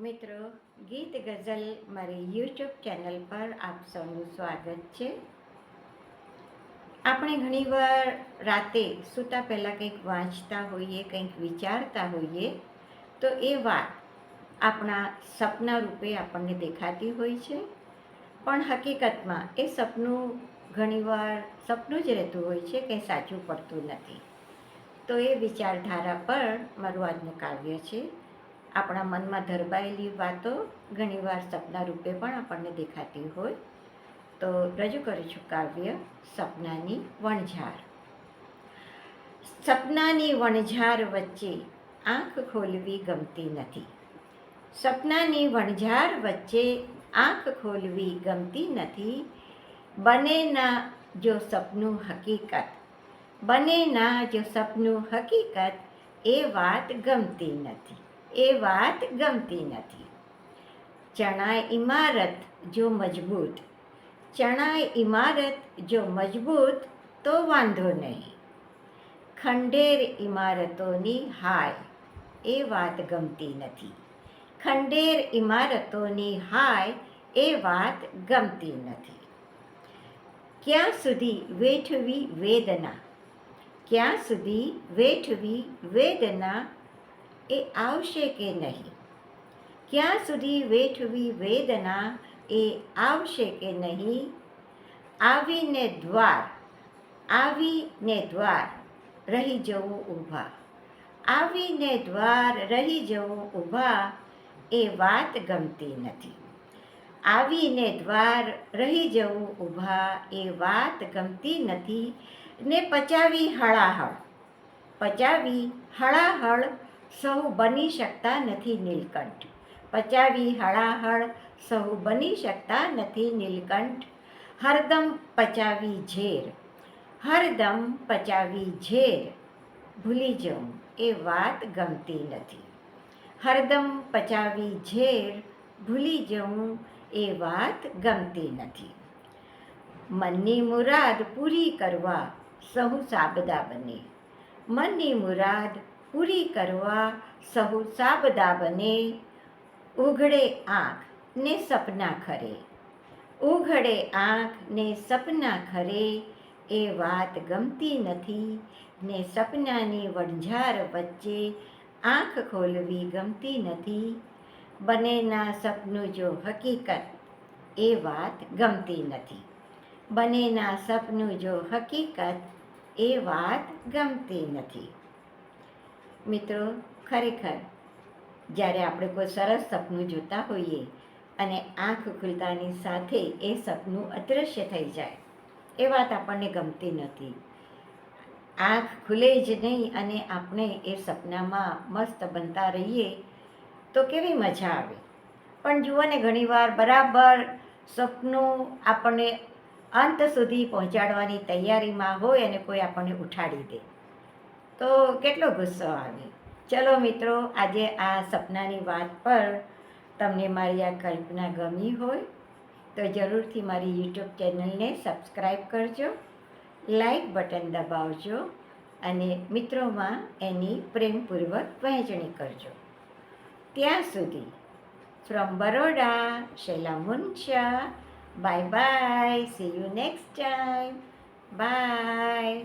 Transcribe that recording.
મિત્રો, ગીત ગઝલ મારી યુટ્યુબ ચેનલ પર આપ સૌનું સ્વાગત છે. આપણે ઘણીવાર રાતે સૂતા પહેલાં કંઈક વાંચતા હોઈએ, કંઈક વિચારતા હોઈએ, તો એ વાત આપણા સપના રૂપે આપણને દેખાતી હોય છે. પણ હકીકતમાં એ સપનું ઘણીવાર સપનું જ રહેતું હોય છે કંઈ સાચું પડતું નથી. તો એ વિચારધારા પર મારું આજનું કાવ્ય છે. આપણા મનમાં ધરબાયેલી વાતો ઘણીવાર સપના રૂપે પણ આપણને દેખાતી હોય. તો રજૂ કરું છું કાવ્ય સપનાની વણઝાર. સપનાની વણઝાર વચ્ચે આંખ ખોલવી ગમતી નથી. સપનાની વણઝાર વચ્ચે આંખ ખોલવી ગમતી નથી. બને ના જો સપનું હકીકત બને ના જો સપનું હકીકત, એ વાત ગમતી નથી. એ વાત ગમતી નથી. ચણાય ઇમારત જો મજબૂત ચણાય ઇમારત જો મજબૂત તો વાંધો નહીં. ખંડેર ઇમારતોની હાય, એ વાત ગમતી નથી. ખંડેર ઇમારતોની હાય, એ વાત ગમતી નથી. ક્યાં સુધી વેઠવી વેદના? ક્યાં સુધી વેઠવી વેદના? એ આવશે કે નહીં? ક્યાં સુધી વેઠવી વેદના એ આવશે કે નહીં? આવીને દ્વાર આવીને દ્વાર રહી જવું ઊભા. આવીને દ્વાર રહી જવું ઊભા એ વાત ગમતી નથી. આવીને દ્વાર રહી જવું ઊભા એ વાત ગમતી નથી ને પચાવી હળાહળ. પચાવી હળાહળ સહુ બની શકતા નથી નીલકંઠ. પચાવી હળાહળ સહુ બની શકતા નથી નીલકંઠ. હરદમ પચાવી ઝેર. હરદમ પચાવી ઝેર. ભૂલી જવું એ વાત ગમતી નથી. હરદમ પચાવી ઝેર. ભૂલી જવું એ વાત ગમતી નથી. મનની મુરાદ પૂરી કરવા સહુ સાબદા બને. મનની મુરાદ પૂરી કરવા સહુ સાબદા બને ઉઘડે આંખ ને સપના ખરે. ઉઘડે આંખ ને સપના ખરે. એ વાત ગમતી નથી ને સપનાની વણઝાર વચ્ચે આંખ ખોલવી ગમતી નથી. બનેના સપનું જો હકીકત, એ વાત ગમતી નથી. બનેના સપનું જો હકીકત, એ વાત ગમતી નથી. મિત્રો, ખરેખર, જ્યારે આપણે કોઈ સરસ સપનું જોતા હોઈએ અને આંખ ખુલતાની સાથે એ સપનું અદૃશ્ય થઈ જાય, એ વાત આપણને ગમતી નથી. આંખ ખુલે જ નહીં અને આપણે એ સપનામાં મસ્ત બનતા રહીએ, તો કેવી મજા આવે? પણ જુઓ ને, ઘણીવાર બરાબર સપનું આપણને અંત સુધી પહોંચાડવાની તૈયારીમાં હોય અને કોઈ આપણને ઉઠાડી દે. તો કેટલો ગુસ્સો આવે? ચલો મિત્રો, આજે આ સપનાની વાત પર તમને મારી આ કલ્પના ગમી હોય તો જરૂરથી મારી યુટ્યુબ ચેનલને સબસ્ક્રાઈબ કરજો લાઈક બટન દબાવજો અને મિત્રોમાં એની પ્રેમપૂર્વક વહેંચણી કરજો. ત્યાં સુધી from Baroda, Shaila Munsha bye bye see you next time bye